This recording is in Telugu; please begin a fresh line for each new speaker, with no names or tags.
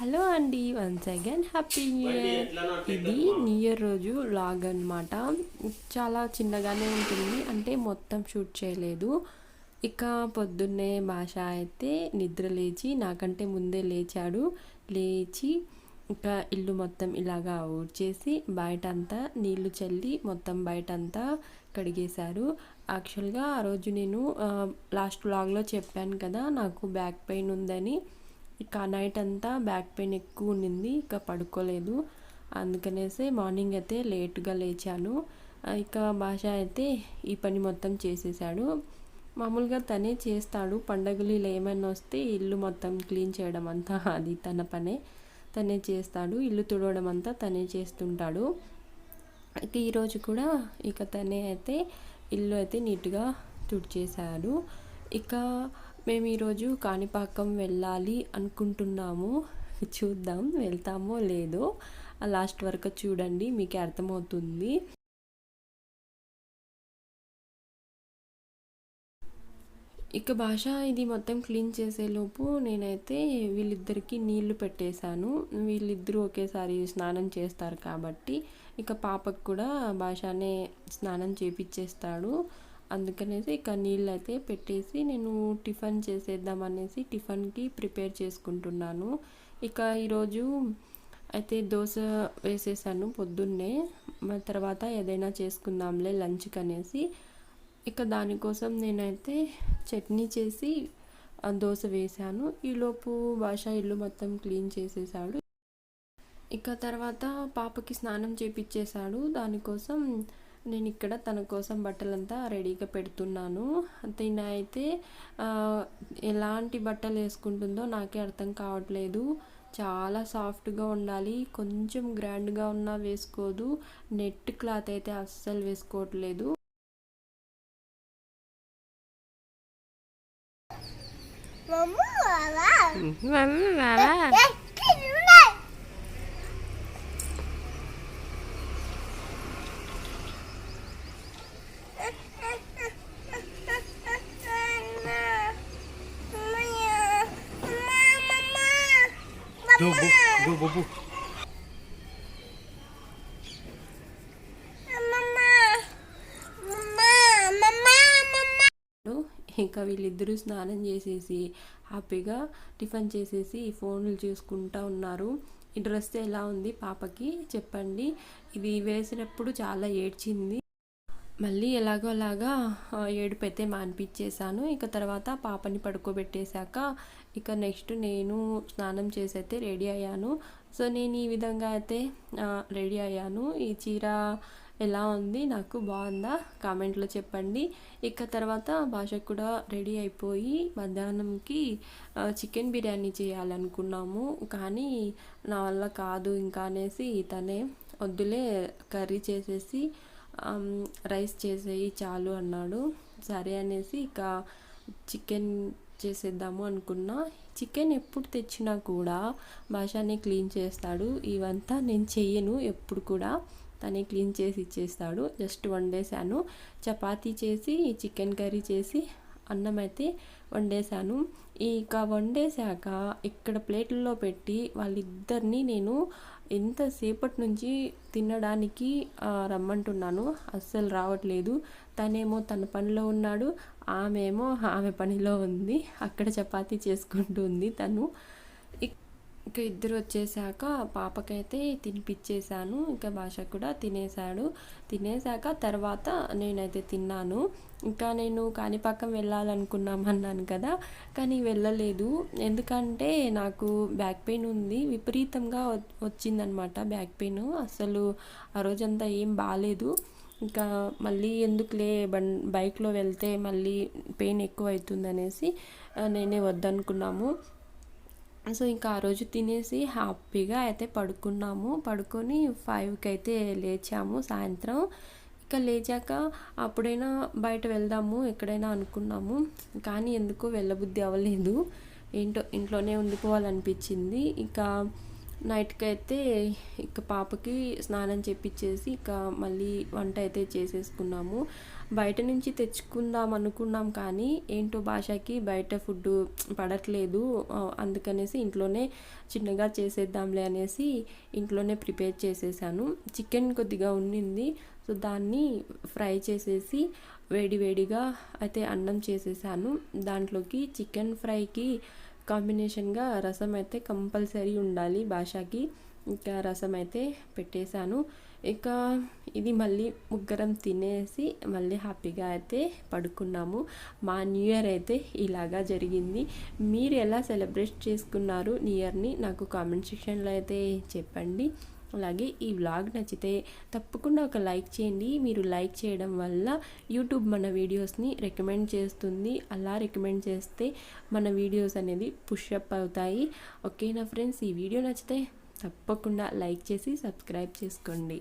హలో అండి once again happy new year ఇది న్యూ ఇయర్ రోజు లాగ్ అనమాట చాలా చిన్నగానే ఉంటుంది అంటే మొత్తం షూట్ చేయలేదు. ఇక పొద్దున్నే భాష అయితే నిద్ర లేచి నాకంటే ముందే లేచాడు. లేచి ఇంకా ఇల్లు మొత్తం ఇలాగా ఊడ్చేసి బయట అంతా నీళ్ళు చల్లి మొత్తం బయట అంతా కడిగేశారు యాక్చువల్గా ఆ రోజు నేను లాస్ట్ వ్లాగ్లో చెప్పాను కదా నాకు బ్యాక్ పెయిన్ ఉందని. ఇక నైట్ అంతా బ్యాక్ పెయిన్ ఎక్కువ ఉండింది ఇక పడుకోలేదు. అందుకనేసి మార్నింగ్ అయితే లేట్గా లేచాను. ఇక భాష అయితే ఈ పని మొత్తం చేసేసాడు. మామూలుగా తనే చేస్తాడు. పండగలు ఇలా ఏమైనా వస్తే ఇల్లు మొత్తం క్లీన్ చేయడం అంతా అది తన పనే. తనే చేస్తాడు. ఇల్లు తుడవడం అంతా తనే చేస్తుంటాడు. ఇక ఈరోజు కూడా ఇక తనే అయితే ఇల్లు అయితే నీట్గా తుడిచేశాడు. ఇక మేము ఈరోజు కాణిపాకం వెళ్ళాలి అనుకుంటున్నాము. చూద్దాం వెళ్తామో లేదో. లాస్ట్ వరకు చూడండి మీకు అర్థమవుతుంది. ఇక భాష ఇది మొత్తం క్లీన్ చేసేలోపు నేనైతే వీళ్ళిద్దరికి నీళ్ళు పెట్టేశాను. వీళ్ళిద్దరూ ఒకేసారి స్నానం చేస్తారు కాబట్టి ఇక పాపకు కూడా భాషనే స్నానం చేపిచ్చేస్తాడు. అందుకనేసి ఇక నీళ్ళు అయితే పెట్టేసి నేను టిఫిన్ చేసేద్దాం అనేసి టిఫిన్కి ప్రిపేర్ చేసుకుంటున్నాను. ఇక ఈరోజు అయితే దోశ వేసేసాను పొద్దున్నే. తర్వాత ఏదైనా చేసుకుందాంలే లంచ్కి అనేసి ఇక దానికోసం నేనైతే చట్నీ చేసి దోశ వేశాను ఈలోపు భాష ఇల్లు మొత్తం క్లీన్ చేసేసాడు. ఇక తర్వాత పాపకి స్నానం చేపించేశాడు దానికోసం నేను ఇక్కడ తన కోసం బట్టలంతా రెడీగా పెడుతున్నాను. తిన అయితే ఎలాంటి బట్టలు వేసుకుంటుందో నాకే అర్థం కావట్లేదు. చాలా సాఫ్ట్గా ఉండాలి. కొంచెం గ్రాండ్గా ఉన్నా వేసుకోదు. నెట్ క్లాత్ అయితే అస్సలు వేసుకోవట్లేదు.
Do, Go, do, go, bu.
ఇంకా వీళ్ళిద్దరూ స్నానం చేసేసి హ్యాపీగా టిఫిన్ చేసేసి ఫోన్లు చూసుకుంటా ఉన్నారు. ఈ డ్రెస్ ఎలా ఉంది పాపకి? చెప్పండి. ఇది వేసినప్పుడు చాలా ఏడ్చింది. మళ్ళీ ఎలాగో అలాగా ఏడుపు అయితే మానిపించేశాను. ఇక తర్వాత పాపని పడుకోబెట్టేశాక ఇక నెక్స్ట్ నేను స్నానం చేసి అయితే రెడీ అయ్యాను. సో నేను ఈ విధంగా అయితే రెడీ అయ్యాను. ఈ చీర ఎలా ఉంది నాకు బాగుందా కామెంట్లో చెప్పండి. ఇక తర్వాత భాష కూడా రెడీ అయిపోయి మధ్యాహ్నంకి చికెన్ బిర్యానీ చేయాలనుకున్నాము. కానీ నా వల్ల కాదు ఇంకా అనేసి తనే వద్దులే కర్రీ చేసేసి రైస్ చేసేయి చాలు అన్నాడు. సరే అనేసి ఇక చికెన్ చేసేద్దాము అనుకున్నా. చికెన్ ఎప్పుడు తెచ్చినా కూడా భాషానే క్లీన్ చేస్తాడు. ఇవంతా నేను చెయ్యను ఎప్పుడు కూడా. తనే క్లీన్ చేసి ఇచ్చేస్తాడు. జస్ట్ వండేసాను చపాతీ చేసి చికెన్ కర్రీ చేసి అన్నం అయితే వండేసాను ఇక వండేశాక ఇక్కడ ప్లేట్లలో పెట్టి వాళ్ళిద్దరిని నేను ఎంతసేపటి నుంచి తినడానికి రమ్మంటున్నాను. అస్సలు రావట్లేదు. తనేమో తన పనిలో ఉన్నాడు. ఆమెమో ఆమె పనిలో ఉంది. అక్కడ చపాతీ చేసుకుంటుంది తను. ఇంకా ఇద్దరు వచ్చేసాక పాపకైతే తినిపించేశాను ఇంకా భాష కూడా తినేశాడు. తినేసాక తర్వాత నేనైతే తిన్నాను. ఇంకా నేను కాణిపాకం వెళ్ళాలనుకున్నామన్నాను కదా కానీ వెళ్ళలేదు. ఎందుకంటే నాకు బ్యాక్ పెయిన్ ఉంది. విపరీతంగా వచ్చిందనమాట బ్యాక్ పెయిన్. అసలు ఆ రోజంతా ఏం బాగాలేదు ఇంకా మళ్ళీ ఎందుకులే బన్ బైక్లో వెళ్తే మళ్ళీ పెయిన్ ఎక్కువ అవుతుంది అనేసి నేనే వద్దనుకున్నాము. సో ఇంకా ఆ రోజు తినేసి హ్యాపీగా అయితే పడుకున్నాము. పడుకొని ఫైవ్కి అయితే లేచాము సాయంత్రం. ఇంకా లేచాక అప్పుడైనా బయట వెళ్దాము ఎక్కడైనా అనుకున్నాము. కానీ ఎందుకో వెళ్ళబుద్ధి అవ్వలేదు. ఏంటో ఇంట్లోనే ఉండిపోవాలనిపించింది. ఇంకా నైట్కి అయితే ఇక పాపకి స్నానం చేపించేసి ఇక మళ్ళీ వంట అయితే చేసేసుకున్నాము. బయట నుంచి తెచ్చుకుందాం అనుకున్నాం కానీ ఏంటో భాషకి బయట ఫుడ్ పడట్లేదు. అందుకనేసి ఇంట్లోనే చిన్నగా చేసేద్దాంలే అనేసి ఇంట్లోనే ప్రిపేర్ చేసేసాను. చికెన్ కొద్దిగా ఉండింది సో దాన్ని ఫ్రై చేసేసి వేడి వేడిగా అయితే అన్నం చేసేసాను. దాంట్లోకి చికెన్ ఫ్రైకి కాంబినేషన్గా రసం అయితే కంపల్సరీ ఉండాలి భాషకి. ఇంకా రసం అయితే పెట్టేశాను. ఇక ఇది మళ్ళీ ముగ్గురం తినేసి మళ్ళీ హ్యాపీగా అయితే పడుకున్నాము. మా న్యూ ఇయర్ అయితే ఇలాగా జరిగింది. మీరు ఎలా సెలబ్రేట్ చేసుకున్నారు న్యూ ఇయర్ని నాకు కామెంట్ సెక్షన్లో అయితే చెప్పండి. అలాగే ఈ వ్లాగ్ నచ్చితే తప్పకుండా ఒక లైక్ చేయండి. మీరు లైక్ చేయడం వల్ల యూట్యూబ్ మన వీడియోస్ని రికమెండ్ చేస్తుంది. అలా రికమెండ్ చేస్తే మన వీడియోస్ అనేది పుష్అప్ అవుతాయి. ఓకేనా ఫ్రెండ్స్ ఈ వీడియో నచ్చితే తప్పకుండా లైక్ చేసి సబ్స్క్రైబ్ చేసుకోండి.